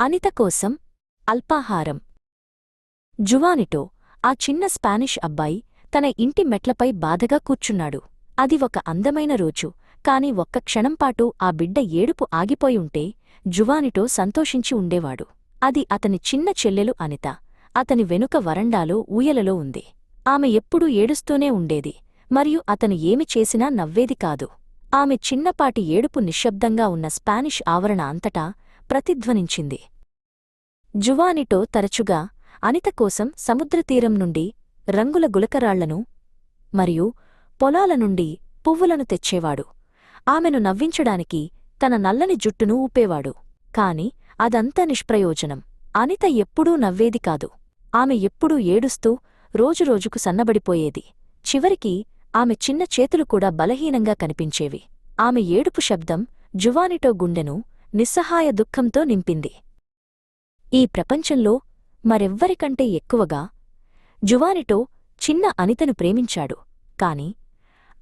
అనిత కోసం అల్పాహారం. జువానిటో ఆ చిన్న స్పానిష్ అబ్బాయి తన ఇంటి మెట్లపై బాధగా కూర్చున్నాడు. అది ఒక అందమైన రోజు కాని ఒక్క క్షణంపాటు ఆ బిడ్డ ఏడుపు ఆగిపోయి ఉంటే జువానిటో సంతోషించి ఉండేవాడు. అది అతని చిన్న చెల్లెలు అనిత. అతని వెనుక వరండాలో ఊయలలో ఉంది. ఆమె ఎప్పుడూ ఏడుస్తూనే ఉండేది మరియు అతను ఏమి చేసినా నవ్వేది కాదు. ఆమె చిన్నపాటి ఏడుపు నిశ్శబ్దంగా ఉన్న స్పానిష్ ఆవరణ అంతటా ప్రతిధ్వనించింది. జువానిటో తరచుగా అనిత కోసం సముద్రతీరం నుండి రంగుల గులకరాళ్ళను మరియు పొలాల నుండి పువ్వులను తెచ్చేవాడు. ఆమెను నవ్వించడానికి తన నల్లని జుట్టును ఊపేవాడు. కాని అదంతా నిష్ప్రయోజనం. అనిత ఎప్పుడూ నవ్వేది కాదు. ఆమె ఎప్పుడూ ఏడుస్తూ రోజురోజుకు సన్నబడిపోయేది. చివరికి ఆమె చిన్న చేతులు కూడా బలహీనంగా కనిపించేవి. ఆమె ఏడుపు శబ్దం జువానిటో గుండెను నిస్సహాయ దుఃఖంతో నింపింది. ఈ ప్రపంచంలో మరెవ్వరికంటే ఎక్కువగా జువానిటో చిన్న అనితను ప్రేమించాడు. కాని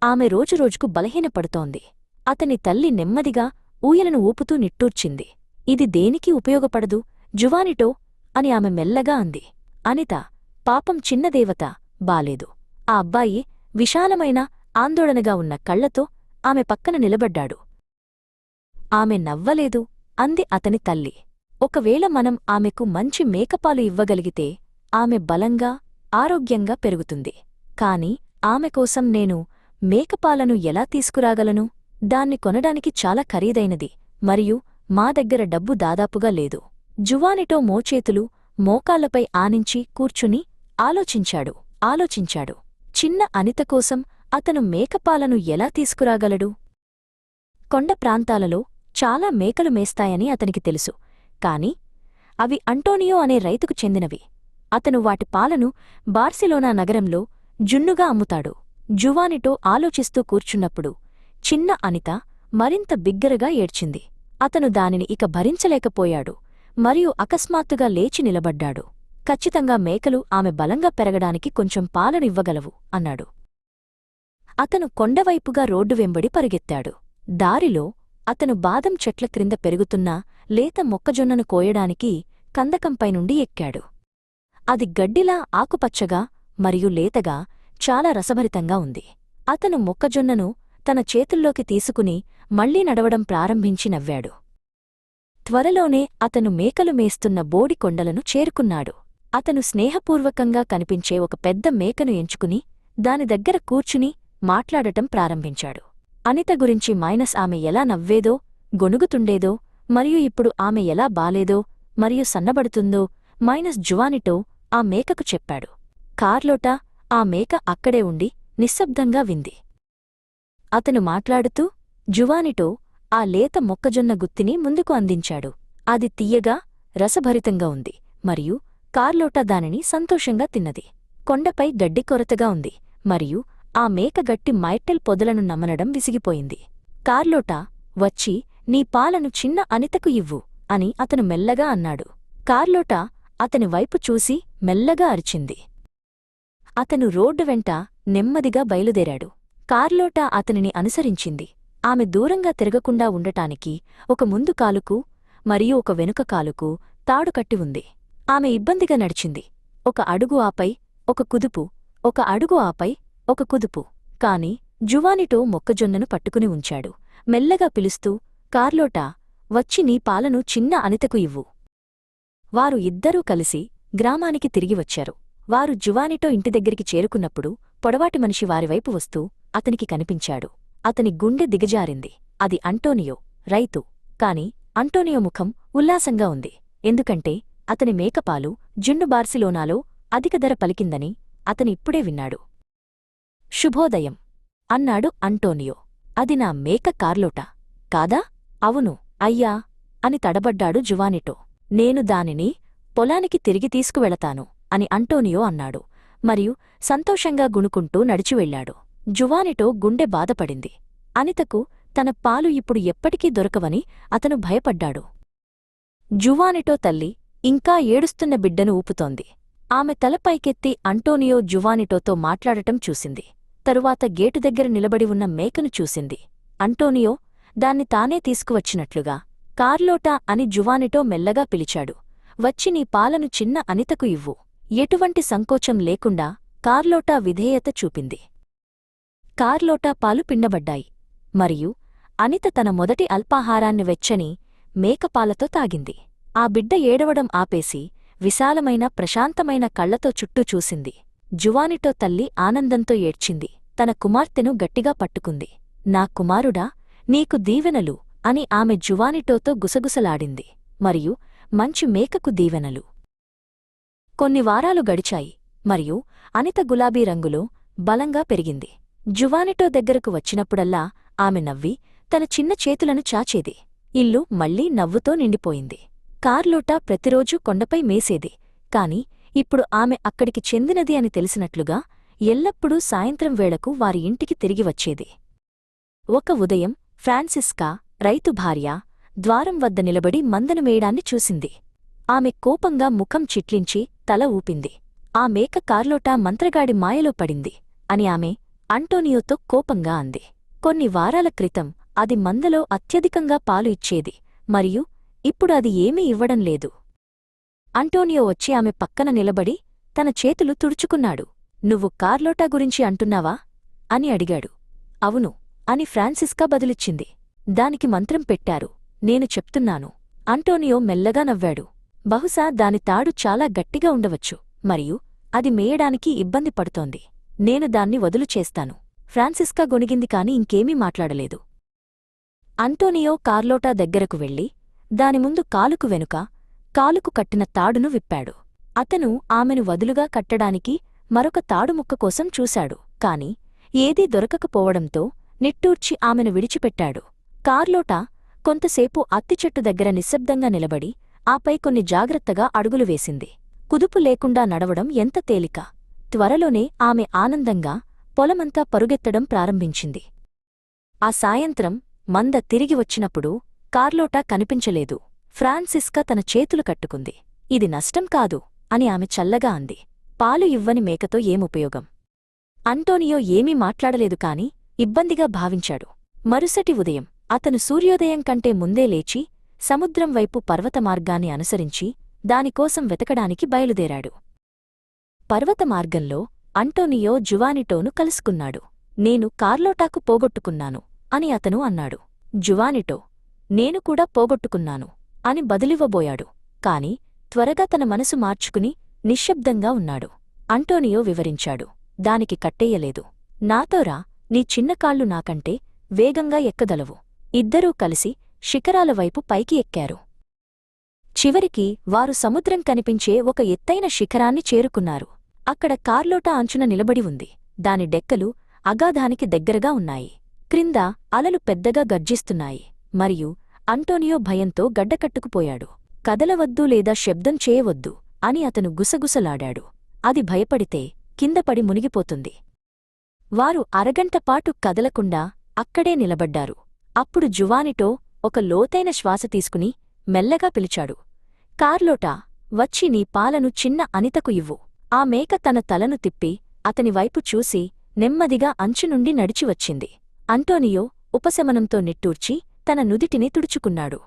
ఆమె రోజురోజుకు బలహీనపడుతోంది. అతని తల్లి నెమ్మదిగా ఊయలను ఊపుతూ నిట్టూర్చింది. ఇది దేనికి ఉపయోగపడదు? జువానిటో అని ఆమె మెల్లగా అంది. అనిత పాపం చిన్నదేవత బాలేదు. ఆ అబ్బాయి విశాలమైన ఆందోళనగా ఉన్న కళ్ళతో ఆమె పక్కన నిలబడ్డాడు. ఆమె నవ్వలేదు. అంది అతని తల్లి. ఒకవేళ మనం ఆమెకు మంచి మేకపాలు ఇవ్వగలిగితే ఆమె బలంగా ఆరోగ్యంగా పెరుగుతుంది. కాని ఆమె కోసం నేను మేకపాలను ఎలా తీసుకురాగలను? దాన్ని కొనడానికి చాలా ఖరీదైనది మరియు మా దగ్గర డబ్బు దాదాపుగా లేదు. జువానిటో మోచేతులు మోకాళ్ళపై ఆనించి కూర్చుని ఆలోచించాడు ఆలోచించాడు. చిన్న అనిత కోసం అతను మేకపాలను ఎలా తీసుకురాగలడు? కొండ ప్రాంతాలలో చాలా మేకలు మేస్తాయని అతనికి తెలుసు. కాని అవి అంటోనియో అనే రైతుకు చెందినవి. అతను వాటి పాలను బార్సిలోనా నగరంలో జున్నుగా అమ్ముతాడు. జువానిటో ఆలోచిస్తూ కూర్చున్నప్పుడు చిన్న అనిత మరింత బిగ్గరగా ఏడ్చింది. అతను దానిని ఇక భరించలేకపోయాడు. మరియు అకస్మాత్తుగా లేచి నిలబడ్డాడు. ఖచ్చితంగా మేకలు ఆమె బలంగా పెరగడానికి కొంచెం పాలనివ్వగలవు అన్నాడు. అతను కొండవైపుగా రోడ్డు వెంబడి పరిగెత్తాడు. దారిలో అతను బాదం చెట్ల క్రింద పెరుగుతున్న లేత మొక్కజొన్నను కోయడానికి కందకంపై నుండి ఎక్కాడు. అది గడ్డిలా ఆకుపచ్చగా మరియు లేతగా చాలా రసభరితంగా ఉంది. అతను మొక్కజొన్నను తన చేతుల్లోకి తీసుకుని మళ్ళీ నడవడం ప్రారంభించి నవ్వాడు. త్వరలోనే అతను మేకలు మేస్తున్న బోడి కొండలను చేరుకున్నాడు. అతను స్నేహపూర్వకంగా కనిపించే ఒక పెద్ద మేకను ఎంచుకుని దాని దగ్గర కూర్చుని మాట్లాడటం ప్రారంభించాడు. అనిత గురించి మైనస్ ఆమె ఎలా నవ్వేదో గొనుగుతుండేదో మరియు ఇప్పుడు ఆమె ఎలా బాలేదో మరియు సన్నబడుతుందో మైనస్ జువానిటో ఆ మేకకు చెప్పాడు. కార్లోటా ఆ మేక అక్కడే ఉండి నిశ్శబ్దంగా వింది. అతను మాట్లాడుతూ జువానిటో ఆ లేత మొక్కజొన్న గుత్తిని ముందుకు అందించాడు. అది తీయగా రసభరితంగా ఉంది మరియు కార్లోటా దానిని సంతోషంగా తిన్నది. కొండపై గడ్డి కొరతగా ఉంది మరియు ఆ మేక గట్టి మైట్టెల్ పొదలను నమ్మనడం విసిగిపోయింది. కార్లోటా వచ్చి నీ పాలను చిన్న అనితకు ఇవ్వు అని అతను మెల్లగా అన్నాడు. కార్లోటా అతని వైపు చూసి మెల్లగా అరిచింది. అతను రోడ్డు వెంట నెమ్మదిగా బయలుదేరాడు. కార్లోటా అతనిని అనుసరించింది. ఆమె దూరంగా తిరగకుండా ఉండటానికి ఒక ముందు కాలుకు మరియు ఒక వెనుక కాలుకు తాడు కట్టి ఉంది. ఆమె ఇబ్బందిగా నడిచింది. ఒక అడుగు ఆపై ఒక కుదుపు ఒక అడుగు ఆపై ఒక కుదుపు. కాని జువానిటో మొక్కజొన్నను పట్టుకుని ఉంచాడు. మెల్లగా పిలుస్తూ కార్లోటా వచ్చి నీ పాలను చిన్న అనితకు ఇవ్వు వారు ఇద్దరూ కలిసి గ్రామానికి తిరిగి వచ్చారు. వారు జువానిటో ఇంటి దగ్గరికి చేరుకున్నప్పుడు పొడవాటి మనిషి వారివైపు వస్తూ అతనికి కనిపించాడు. అతని గుండె దిగజారింది. అది అంటోనియో రైతు. కాని అంటోనియో ముఖం ఉల్లాసంగా ఉంది. ఎందుకంటే అతని మేకపాలు జున్ను బార్సిలోనాలో అధిక ధర పలికిందని అతనిప్పుడే విన్నాడు. శుభోదయం అన్నాడు అంటోనియో. అది నా మేక కార్లోట. కాదా? అవును. అయ్యా అని తడబడ్డాడు జువానిటో. నేను దానిని పొలానికి తిరిగి తీసుకువెళతాను అని అంటోనియో అన్నాడు. మరియు సంతోషంగా గుణుకుంటూ నడిచివెళ్ళాడు జువానిటో గుండె బాధపడింది. అనితకు తన పాలు ఇప్పుడు ఎప్పటికీ దొరకవని అతను భయపడ్డాడు. జువానిటో తల్లి ఇంకా ఏడుస్తున్న బిడ్డను ఊపుతోంది. ఆమె తలపైకెత్తి అంటోనియో జువానిటోతో మాట్లాడటం చూసింది. తరువాత గేటు దగ్గర నిలబడి ఉన్న మేకను చూసింది. అంటోనియో దాన్ని తానే తీసుకువచ్చినట్లుగా. కార్లోటా అని జువానిటో మెల్లగా పిలిచాడు. వచ్చి నీ పాలను చిన్న అనితకు ఇవ్వు. ఎటువంటి సంకోచం లేకుండా కార్లోటా విధేయత చూపింది. కార్లోటా పాలు పిండబడ్డాయి. మరియు అనిత తన మొదటి అల్పాహారాన్ని వెచ్చని మేకపాలతో తాగింది. ఆ బిడ్డ ఏడవడం ఆపేసి విశాలమైన ప్రశాంతమైన కళ్ళతో చుట్టూ చూసింది. జువానిటో తల్లి ఆనందంతో ఏడ్చింది. తన కుమార్తెను గట్టిగా పట్టుకుంది. నా కుమారుడా నీకు దీవెనలు అని ఆమె జువానిటోతో గుసగుసలాడింది. మరియు మంచి మేకకు దీవెనలు. కొన్ని వారాలు గడిచాయి. మరియు అనిత గులాబీ రంగులో బలంగా పెరిగింది. జువానిటో దగ్గరకు వచ్చినప్పుడల్లా ఆమె నవ్వి తన చిన్న చేతులను చాచేది. ఇల్లు మళ్ళీ నవ్వుతో నిండిపోయింది. కార్లోటా ప్రతిరోజూ కొండపై మేసేది. కాని ఇప్పుడు ఆమె అక్కడికి చెందినది అని తెలిసినట్లుగా ఎల్లప్పుడూ సాయంత్రం వేళకు వారి ఇంటికి తిరిగి వచ్చేది. ఒక ఉదయం ఫ్రాన్సిస్కా రైతు భార్య ద్వారం వద్ద నిలబడి మందను మేయడాన్ని చూసింది. ఆమె కోపంగా ముఖం చిట్లించి తల ఊపింది. ఆ మేక కార్లోటా మంత్రగాడి మాయలో పడింది అని ఆమె అంటోనియోతో కోపంగా అంది. కొన్ని వారాల క్రితం అది మందలో అత్యధికంగా పాలు ఇచ్చేది మరియు ఇప్పుడు అది ఏమీ ఇవ్వడం లేదు. అంటోనియో వచ్చి ఆమె పక్కన నిలబడి తన చేతులు తుడుచుకున్నాడు. నువ్వు కార్లోటా గురించి అంటున్నావా? అని అడిగాడు. అవును అని ఫ్రాన్సిస్కా బదులిచ్చింది. దానికి మంత్రం పెట్టారు. నేను చెప్తున్నాను. అంటోనియో మెల్లగా నవ్వాడు. బహుశా దాని తాడు చాలా గట్టిగా ఉండవచ్చు మరియు అది మేయడానికి ఇబ్బంది పడుతోంది. నేను దాన్ని వదులు చేస్తాను. ఫ్రాన్సిస్కా గొణిగింది కాని ఇంకేమీ మాట్లాడలేదు. అంటోనియో కార్లోటా దగ్గరకు వెళ్ళి దాని ముందు కాలుకు వెనుక కాలుకు కట్టిన తాడును విప్పాడు. అతను ఆమెను వదులుగా కట్టడానికి మరొక తాడుముక్క కోసం చూశాడు. కాని ఏదీ దొరకకపోవడంతో నిట్టూర్చి ఆమెను విడిచిపెట్టాడు. కార్లోటా కొంతసేపు అత్తిచెట్టు దగ్గర నిశ్శబ్దంగా నిలబడి ఆపై కొన్ని జాగ్రత్తగా అడుగులు వేసింది. కుదుపు లేకుండా నడవడం ఎంత తేలిక? త్వరలోనే ఆమె ఆనందంగా పొలమంతా పరుగెత్తడం ప్రారంభించింది. ఆ సాయంత్రం మంద తిరిగి వచ్చినప్పుడు కార్లోటా కనిపించలేదు. ఫ్రాన్సిస్కా తన చేతులు కట్టుకుంది. ఇది నష్టం కాదు అని ఆమె చల్లగా అంది. పాలు ఇవ్వని మేకతో ఏముపయోగం అంటోనియో ఏమీ మాట్లాడలేదు కాని ఇబ్బందిగా భావించాడు. మరుసటి ఉదయం అతను సూర్యోదయం కంటే ముందే లేచి సముద్రం వైపు పర్వతమార్గాన్ని అనుసరించి దానికోసం వెతకడానికి బయలుదేరాడు. పర్వతమార్గంలో అంటోనియో జువానిటోను కలుసుకున్నాడు. నేను కార్లోటాకు పోగొట్టుకున్నాను అని అతను అన్నాడు. జువానిటో నేను కూడా పోగొట్టుకున్నాను అని బదిలివ్వబోయాడు. కాని త్వరగా తన మనసు మార్చుకుని నిశ్శబ్దంగా ఉన్నాడు. అంటోనియో వివరించాడు. దానికి కట్టేయలేదు. నాతోరా నీ చిన్నకాళ్ళు నాకంటే వేగంగా ఎక్కగలవు. ఇద్దరూ కలిసి శిఖరాల వైపు పైకి ఎక్కారు. చివరికి వారు సముద్రం కనిపించే ఒక ఎత్తైన శిఖరాన్ని చేరుకున్నారు. అక్కడ కార్లోటా అంచున నిలబడి ఉంది. దాని డెక్కలు అగాధానికి దగ్గరగా ఉన్నాయి. క్రింద అలలు పెద్దగా గర్జిస్తున్నాయి. మరియు అంటోనియో భయంతో గడ్డకట్టుకుపోయాడు. కదలవద్దు లేదా శబ్దం చేయవద్దు అని అతను గుసగుసలాడాడు. అది భయపడితే కిందపడి మునిగిపోతుంది. వారు అరగంటపాటు కదలకుండా అక్కడే నిలబడ్డారు. అప్పుడు జువానిటో ఒక లోతైన శ్వాస తీసుకుని మెల్లగా పిలిచాడు. కార్లోటా వచ్చి నీ పాలను చిన్న అనితకు ఇవ్వు. ఆ మేక తన తలను తిప్పి అతని వైపు చూసి నెమ్మదిగా అంచునుండి నడిచివచ్చింది. అంటోనియో ఉపశమనంతో నిట్టూర్చి తన నుదిటిని తుడుచుకున్నాడు.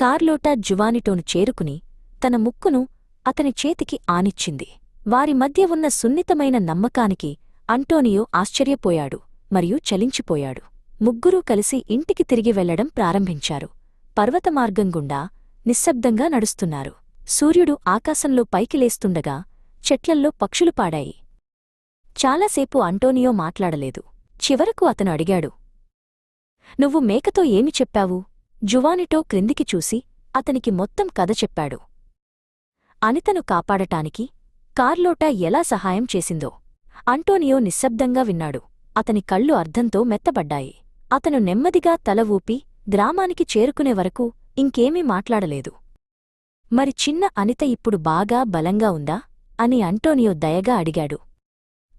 కార్లోటా జువానిటోను చేరుకుని తన ముక్కును అతని చేతికి ఆనిచ్చింది. వారి మధ్య ఉన్న సున్నితమైన నమ్మకానికి అంటోనియో ఆశ్చర్యపోయాడు మరియు చలించిపోయాడు. ముగ్గురూ కలిసి ఇంటికి తిరిగి వెళ్ళడం ప్రారంభించారు. పర్వతమార్గం గుండా నిశ్శబ్దంగా నడుస్తున్నారు. సూర్యుడు ఆకాశంలో పైకి లేస్తుండగా చెట్లల్లో పక్షులు పాడాయి. చాలాసేపు అంటోనియో మాట్లాడలేదు. చివరకు అతను అడిగాడు నువ్వు మేకతో ఏమి చెప్పావు? జువానిటో క్రిందికి చూసి అతనికి మొత్తం కథ చెప్పాడు. అనితను కాపాడటానికి కార్లోటా ఎలా సహాయం చేసిందో అంటోనియో నిశ్శబ్దంగా విన్నాడు. అతని కళ్ళు అర్ధంతో మెత్తబడ్డాయి. అతను నెమ్మదిగా తల ఊపి గ్రామానికి చేరుకునే వరకు ఇంకేమీ మాట్లాడలేదు. మరి చిన్న అనిత ఇప్పుడు బాగా బలంగా ఉందా? అని అంటోనియో దయగా అడిగాడు.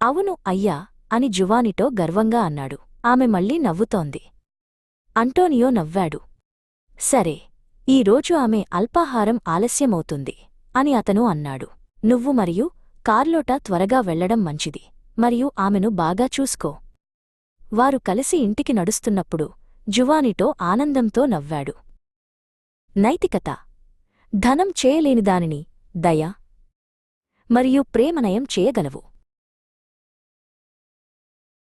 అవును అయ్యా అని జువానిటో గర్వంగా అన్నాడు. ఆమె మళ్ళీ నవ్వుతోంది. అంటోనియో నవ్వాడు. సరే ఈరోజు ఆమె అల్పాహారం ఆలస్యమవుతుంది అని అతను అన్నాడు. నువ్వు మరియు కార్లోటా త్వరగా వెళ్ళడం మంచిది మరియు ఆమెను బాగా చూసుకో. వారు కలిసి ఇంటికి నడుస్తున్నప్పుడు జువానిటో ఆనందంతో నవ్వాడు. నైతికత ధనం చేయలేని దానిని దయ మరియు ప్రేమనయం చేయగలవు.